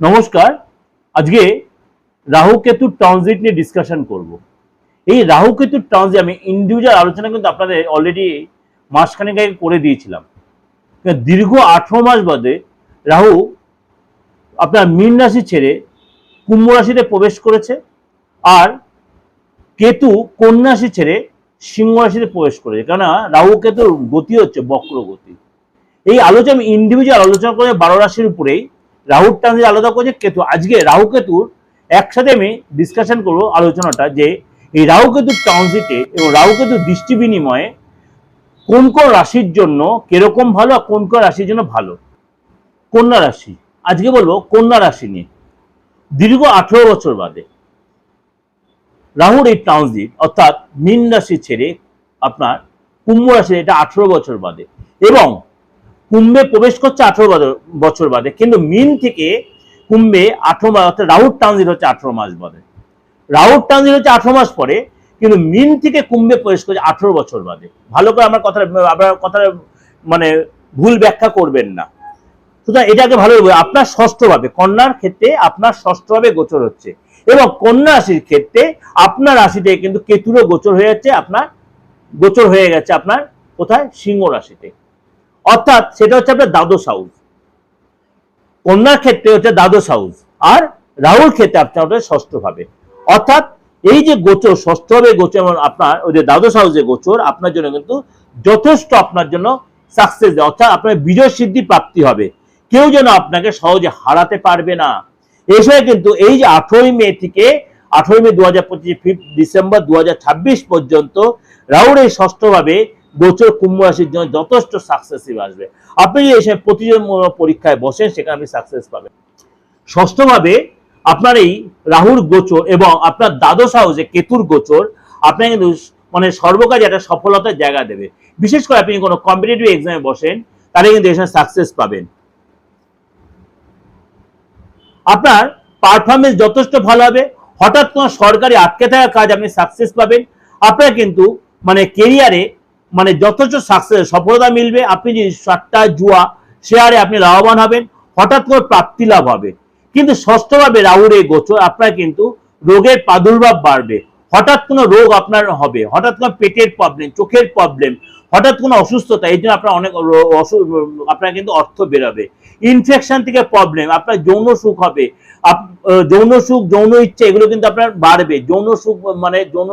নমস্কার, আজকে রাহু কেতুর ট্রানজিট নিয়ে ডিসকাশন করব। এই রাহু কেতুর ট্রানজিট আমি ইন্ডিভিজুয়াল আলোচনা কিন্তু আপনাদের অলরেডি মাসখানেক আগে করে দিয়েছিলাম। দীর্ঘ আঠেরো মাস বাদে রাহু আপনার মীন রাশি ছেড়ে কুম্ভ রাশিতে প্রবেশ করেছে আর কেতু কন্যা রাশি ছেড়ে সিংহ রাশিতে প্রবেশ করেছে। কেননা রাহু কেতুর গতি হচ্ছে বক্র গতি এই আলোচনা আমি ইন্ডিভিজুয়াল আলোচনা করে বারো রাশির উপরেই রাহুর ট্রানজিট আলাদা করেছে কেতু। আজকে রাহু কেতুর একসাথে আমি ডিসকাশন করব আলোচনাটা যে এই রাহু কেতুর ট্রানজিটে এবং রাহু কেতুর দৃষ্টি বিনিময়ে কোন কোন রাশির জন্য কীরকম ভালো আর কোন কোন রাশির জন্য ভালো? কন্যা রাশি। আজকে বলব কন্যা রাশি নিয়ে। দীর্ঘ আঠেরো বছর বাদে রাহুর এই ট্রানজিট অর্থাৎ মীন রাশি ছেড়ে আপনার কুম্ভ রাশি, এটা আঠেরো বছর বাদে। এবং কুম্ভে প্রবেশ করছে আঠেরো বছর বাদে। কিন্তু মিন থেকে কুম্ভে আঠেরো মাস, অর্থাৎ রাহুর ট্রানজিট হচ্ছে আঠেরো মাস বাদে। রাহুর ট্রানজিট হচ্ছে আঠেরো মাস পরে, কিন্তু মিন থেকে কুম্ভে প্রবেশ করছে আঠেরো বছর বাদে। ভালো করে আমার কথা আপনার কথা মানে ভুল ব্যাখ্যা করবেন না। সুতরাং এটাকে ভালো আপনার ষষ্ঠভাবে, কন্যার ক্ষেত্রে আপনার ষষ্ঠভাবে গোচর হচ্ছে। এবং কন্যা রাশির ক্ষেত্রে আপনার রাশিতে কিন্তু কেতুরও গোচর হয়ে যাচ্ছে, আপনার গোচর হয়ে গেছে আপনার কোথায়? সিংহ রাশিতে। অর্থাৎ সেটা হচ্ছে আপনার দ্বাদশ হাউস। কন্যার ক্ষেত্রে হচ্ছে দ্বাদশ হাউস আর রাহুর ক্ষেত্রে আপনার ওটা ষষ্ঠ ভাবে। অর্থাৎ এই যে গোচর, ষষ্ঠ ভাবে গোচর এবং আপনার ওই যে দ্বাদশ হাউসে গোচর, আপনার জন্য কিন্তু যথেষ্ট আপনার জন্য সাকসেস অর্থাৎ আপনার বিজয় সিদ্ধি প্রাপ্তি হবে। কেউ যেন আপনাকে সহজে হারাতে পারবে না। এসে কিন্তু এই যে আঠেরোই মে থেকে আঠেরোই মে দু হাজার পঁচিশ ফিফথ ডিসেম্বর দু হাজার ছাব্বিশ পর্যন্ত রাহুর এই ষষ্ঠভাবে গোচর কুম্ভ রাশির জন্য যথেষ্ট সাকসেসিভ আসবে। আপনি যদি এসে প্রতিযোগিতামূলক পরীক্ষায় বসেন, সেখানে আপনি সাকসেস পাবেন। ষষ্ঠভাবে আপনার এই রাহুর গোচর এবং আপনার দ্বাদশ হাউসে কেতুর গোচর আপনাকে কিন্তু মানে সর্বকাজে একটা সফলতার জায়গা দেবে। বিশেষ করে আপনি কোনো কম্পিটিটিভ এক্সামে বসেন, তাহলে কিন্তু এখানে সাকসেস পাবেন। আপনার পারফরমেন্স যথেষ্ট ভালো হবে। হঠাৎ কোনো সরকারি আটকে থাকা কাজ আপনি সাকসেস পাবেন। আপনার কিন্তু মানে কেরিয়ারে মানে যথেষ্ট সাকসেস সফলতা মিলবে। আপনি যে সাতটা জুয়া শেয়ারে আপনি লাভবান হবেন, হঠাৎ করে প্রাপ্তি লাভ হবে। কিন্তু ষষ্ঠভাবে রাহুর এই গোচর আপনার কিন্তু রোগের প্রাদুর্ভাব বাড়বে। হঠাৎ কোনো রোগ আপনার হবে, হঠাৎ কোনো পেটের প্রবলেম চোখের প্রবলেম হঠাৎ কোনো অসুস্থতা, এই জন্য আপনার অনেক আপনার কিন্তু অর্থ বেরোবে। ইনফেকশন থেকে প্রবলেম আপনার যৌন সুখ হবে। যৌন সুখ, যৌন ইচ্ছা, এগুলো কিন্তু আপনার বাড়বে। যৌন সুখ মানে যৌন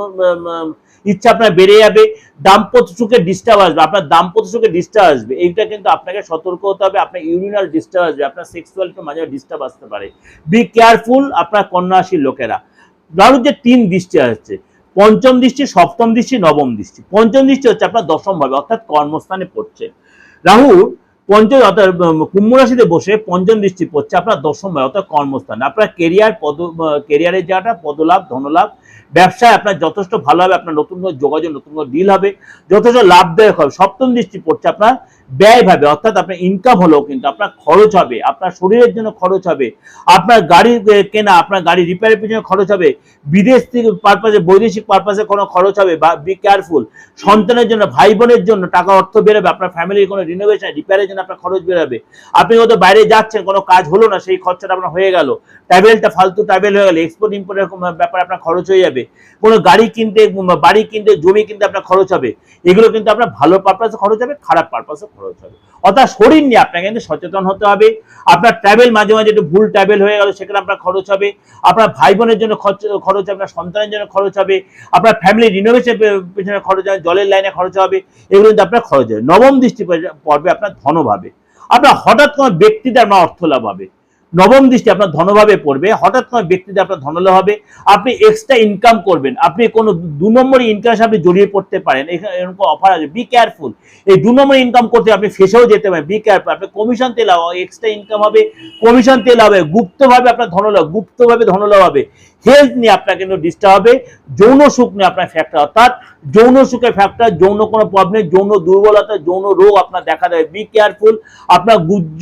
ইচ্ছা আপনার বেড়ে যাবে, দাম্পত্য সুখে ডিস্টার্ব আসবে, আপনার দাম্পত্য সুখে ডিস্টার্ব আসবে। এইটা কিন্তু আপনাকে সতর্ক হতে হবে, আপনার ইউরিনাল ডিস্টার্ব আসবে, আপনার সেক্সুয়ালিটি মাঝে ডিস্টার্ব আসতে পারে। বি কেয়ারফুল আপনার কন্যা রাশির লোকেরা। রাহুর যে তিন দৃষ্টি আসছে পঞ্চম দৃষ্টি, সপ্তম দৃষ্টি, নবম দৃষ্টি। পঞ্চম দৃষ্টি হচ্ছে আপনার দশম ভাবে, অর্থাৎ কর্মস্থানে পড়ছে। রাহুর পঞ্চম, অর্থাৎ কুম্ভ রাশিতে বসে পঞ্চম দৃষ্টি পড়ছে আপনার দশম ভাবে, অর্থাৎ কর্মস্থানে। আপনার কেরিয়ার পদ কেরিয়ারের জায়গাটা পদলাভ, ধনলাভ। ব্যবসায় আপনার যথেষ্ট ভালো হবে, আপনার নতুন যোগাযোগ, নতুন ডিল হবে, যথেষ্ট লাভদায়ক হবে। সপ্তম দৃষ্টি পড়ছে আপনার ব্যয় ভাবে অর্থাৎ আপনার ইনকাম হলেও কিন্তু আপনার খরচ হবে, আপনার শরীরের জন্য খরচ হবে, আপনার গাড়ি কেনা, আপনার গাড়ি রিপেয়ারের পিছনে খরচ হবে, বিদেশ থেকে পারপাসে বৈদেশিক পারপাসে কোনো খরচ হবে বা বি কেয়ারফুল সন্তানের জন্য ভাই বোনের জন্য টাকা অর্থ বেরোবে, আপনার ফ্যামিলির কোনো রিনোভেশন রিপেয়ারের জন্য আপনার খরচ বেরোবে, আপনি হয়তো বাইরে যাচ্ছেন, কোনো কাজ হলো না, সেই খরচাটা আপনার হয়ে গেল ট্রাভেলটা ফালতু ট্রাভেল হয়ে গেলে এক্সপোর্ট ইম্পোর্টের ব্যাপারে আপনার খরচ হয়ে যাবে, কোনো গাড়ি কিনতে, বাড়ি কিনতে, জমি কিনতে আপনার খরচ হবে, এগুলো কিন্তু আপনার ভালো পারপাসে খরচ হবে, খারাপ পারপাসে খরচ হবে অর্থাৎ শরীর নিয়ে আপনাকে কিন্তু সচেতন হতে হবে। আপনার ট্রাভেল মাঝে মাঝে একটু ভুল ট্রাভেল হয়ে গেল, সেখানে আপনার খরচ হবে। আপনার ভাই বোনের জন্য খরচ- খরচ আপনার সন্তানের জন্য খরচ হবে। আপনার ফ্যামিলি রিনোভেশন পেছনে খরচ হবে, জলের লাইনে খরচ হবে। এগুলো কিন্তু আপনার খরচ হবে। নবম দৃষ্টি পড়বে আপনার ধনভাবে। আপনার হঠাৎ কোনো ব্যক্তিতে আপনার অর্থ লাভ হবে। নবম দৃষ্টি আপনার ধনভাবে পড়বে, হঠাৎ কোনো ব্যক্তিতে আপনার ধনলাভ হবে, আপনি এক্সট্রা ইনকাম করবেন, আপনি কোনো দু নম্বরই ইনকাম আপনি জড়িয়ে পড়তে পারেন এরকম অফার আছে বি কেয়ারফুল এই দু নম্বর ইনকাম করতে আপনি ফেসেও যেতে পারেন বি কেয়ারফুল আপনি কমিশন তেল হবে এক্সট্রা ইনকাম হবে কমিশন তেল হবে, গুপ্তভাবে আপনার ধনলাভ গুপ্তভাবে ধনলাভ হবে হেলথ নিয়ে আপনার কিন্তু ডিস্টার্ব হবে, যৌন সুখ নিয়ে আপনার ফ্যাক্টর অর্থাৎ যৌন সুখের ফ্যাক্টর, যৌন কোনো প্রবলেম যৌন দুর্বলতা, যৌন রোগ আপনার দেখা দেবে বি কেয়ারফুল আপনার গুজ্জ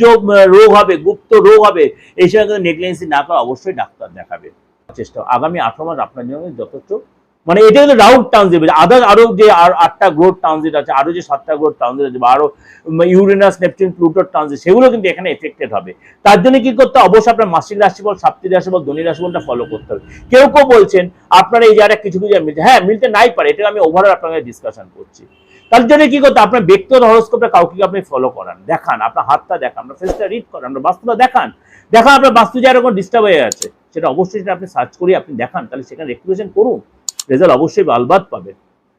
রোগ হবে, গুপ্ত রোগ হবে। এই সময় কিন্তু নেগলেন্সি না করা অবশ্যই ডাক্তার দেখাবে। চেষ্টা আগামী আঠারো মাস আপনার জন্য যথেষ্ট মানে এটা কিন্তু রাউন্ড ট্রানজিট আদার আরও যে আর আটটা গ্রোথ ট্রানজিট আছে, আরও যে সাতটা গ্রোথ ট্রানজিট আছে, বা আরও ইউরেনাস নেপচুন প্লুটোর ট্রানজিট সেগুলো কিন্তু এখানে এফেক্টেড হবে। তার জন্য কি করতে? অবশ্যই আপনার মাসিক রাশিফল সাপ্তাহিক রাশিফল, ধনী রাশিফলটা ফলো করতে হবে। কেউ কেউ বলছেন, আপনার এই যারা কিছু কিছু মিলছে হ্যাঁ মিলতে নাই পারে, এটা আমি ওভারঅল আপনার ডিসকাশন করছি। তার জন্য কি করতে আপনার ব্যক্তিগত হরস্কোপে কাউকে আপনি ফলো করান? দেখান, আপনার হাতটা দেখান, আপনার ফেসটা রিড করান, আপনার বাস্তুটা দেখান। দেখান আপনার বাস্তু যে এরকম ডিস্টার্ব হয়ে আছে, সেটা অবশ্যই সেটা আপনি সার্চ করে আপনি দেখান, তাহলে সেখানে রেক্টিফিকেশন করুন। রেজাল্ট অবশ্যই আলবাদ পাবেন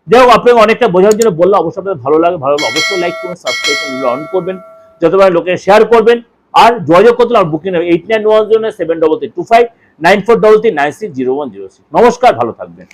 যাই হোক, আপনাকে অনেকটা বোঝার জন্য বলল অবশ্যই আপনাদের ভালো লাগে ভালো লাগে অবশ্যই লাইক করবেন সাবস্ক্রাইব করবেন অন করবেন, যতবার লোকে শেয়ার করবেন। আর যোগাযোগ করতে আর booking eight nine one zero seven double three two five nine four double three nine six zero one zero six নমস্কার, ভালো থাকবেন।